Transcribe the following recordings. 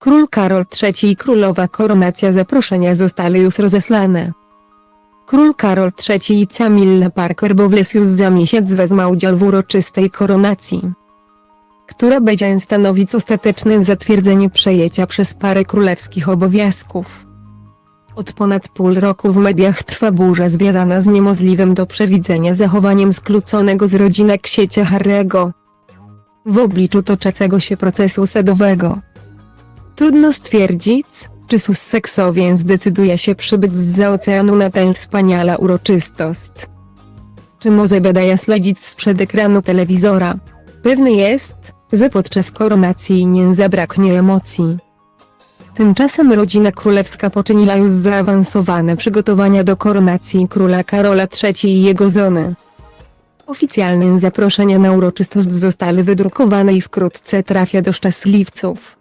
Król Karol III i królowa koronacja zaproszenia zostały już rozeslane. Król Karol III i Camilla Parker Bowles już za miesiąc wezmą udział w uroczystej koronacji, która będzie stanowić ostateczne zatwierdzenie przejęcia przez parę królewskich obowiązków. Od ponad pół roku w mediach trwa burza związana z niemożliwym do przewidzenia zachowaniem skłóconego z rodziny księcia Harry'ego. W obliczu toczącego się procesu sadowego. Trudno stwierdzić, czy Sussexowiec zdecyduje się przybyć z oceanu na tę wspaniale uroczystość. Czy może będę śledzić sprzed ekranu telewizora? Pewny jest, że podczas koronacji nie zabraknie emocji. Tymczasem rodzina królewska poczyniła już zaawansowane przygotowania do koronacji króla Karola III i jego żony. Oficjalne zaproszenia na uroczystość zostały wydrukowane i wkrótce trafia do szczęśliwców,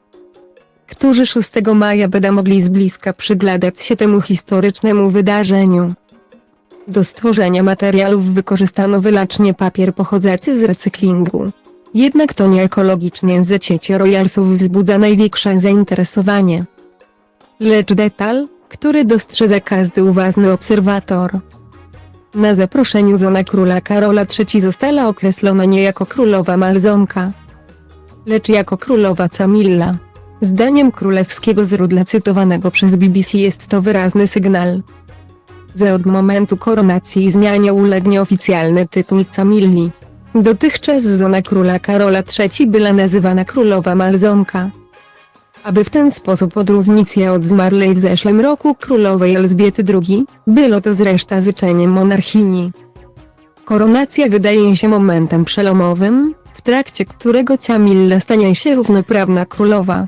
którzy 6 maja będą mogli z bliska przyglądać się temu historycznemu wydarzeniu. Do stworzenia materiałów wykorzystano wyłącznie papier pochodzący z recyklingu. Jednak to nieekologicznie zeciecie royalsów wzbudza największe zainteresowanie. Lecz detal, który dostrzeże każdy uważny obserwator. Na zaproszeniu żona króla Karola III została określona nie jako królowa Malzonka, lecz jako królowa Camilla. Zdaniem królewskiego źródła cytowanego przez BBC jest to wyraźny sygnał, że od momentu koronacji zmianie ulegnie oficjalny tytuł Camilli. Dotychczas żona króla Karola III była nazywana królowa Malzonka. Aby w ten sposób odróżnić się od zmarłej w zeszłym roku królowej Elżbiety II, było to zresztą życzeniem monarchini. Koronacja wydaje się momentem przelomowym, w trakcie którego Camilla stanie się równoprawna królowa.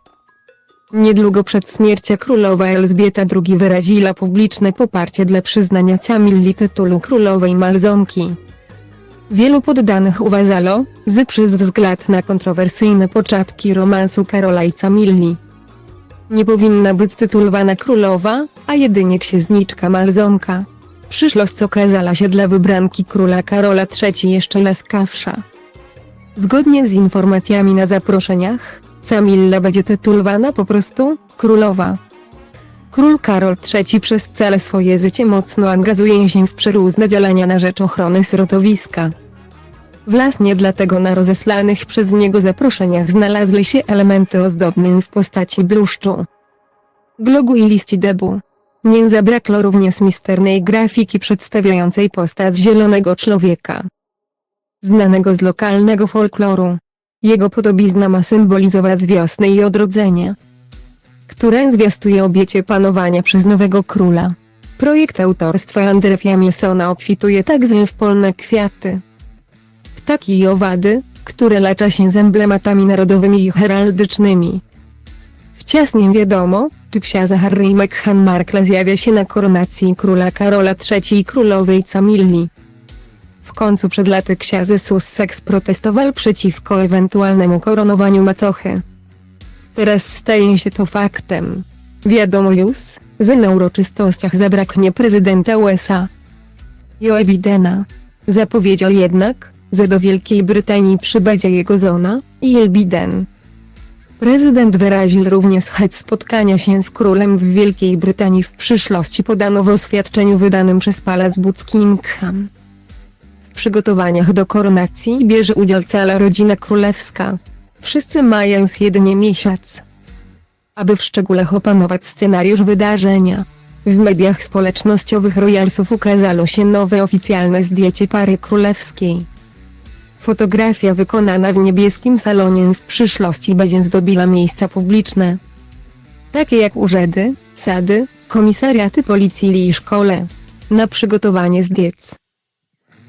Niedługo przed śmiercią królowa Elżbieta II wyraziła publiczne poparcie dla przyznania Camilli tytułu królowej Malzonki. Wielu poddanych uważało, że przez wzgląd na kontrowersyjne początki romansu Karola i Camilli nie powinna być tytulowana królowa, a jedynie księżniczka Malzonka. Przyszłość okazała się dla wybranki króla Karola III jeszcze laskawsza. Zgodnie z informacjami na zaproszeniach, Camilla będzie tytulowana po prostu królowa. Król Karol III przez całe swoje życie mocno angażuje się w przeróżne działania na rzecz ochrony środowiska. Właśnie dlatego na rozeslanych przez niego zaproszeniach znalazły się elementy ozdobne w postaci bluszczu, glogu i liści debu. Nie zabrakło również misternej grafiki przedstawiającej postać zielonego człowieka, znanego z lokalnego folkloru. Jego podobizna ma symbolizować wiosnę i odrodzenie, które zwiastuje obiecie panowania przez nowego króla. Projekt autorstwa Andrefia Miesona obfituje także w polne kwiaty, ptaki i owady, które lecza się z emblematami narodowymi i heraldycznymi. Wciąż nie wiadomo, czy książę Harry i Meghan Markle zjawia się na koronacji króla Karola III i królowej Camilli. W końcu przed laty książę Sussex protestował przeciwko ewentualnemu koronowaniu macochy. Teraz staje się to faktem. Wiadomo już, że na uroczystościach zabraknie prezydenta USA. Joe Bidena. Zapowiedział jednak, że do Wielkiej Brytanii przybędzie jego żona, Jill Biden. Prezydent wyraził również chęć spotkania się z królem w Wielkiej Brytanii w przyszłości podano w oświadczeniu wydanym przez Palace Buckingham. W przygotowaniach do koronacji bierze udział cała rodzina królewska. Wszyscy mają jedynie miesiąc, aby w szczegółach opanować scenariusz wydarzenia. W mediach społecznościowych royalsów ukazało się nowe oficjalne zdjęcie pary królewskiej. Fotografia wykonana w niebieskim salonie w przyszłości będzie zdobiła miejsca publiczne, takie jak urzędy, sady, komisariaty policji i szkole, na przygotowanie zdjęć.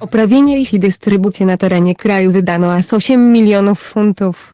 Oprawienie ich i dystrybucję na terenie kraju wydano aż 8 milionów funtów.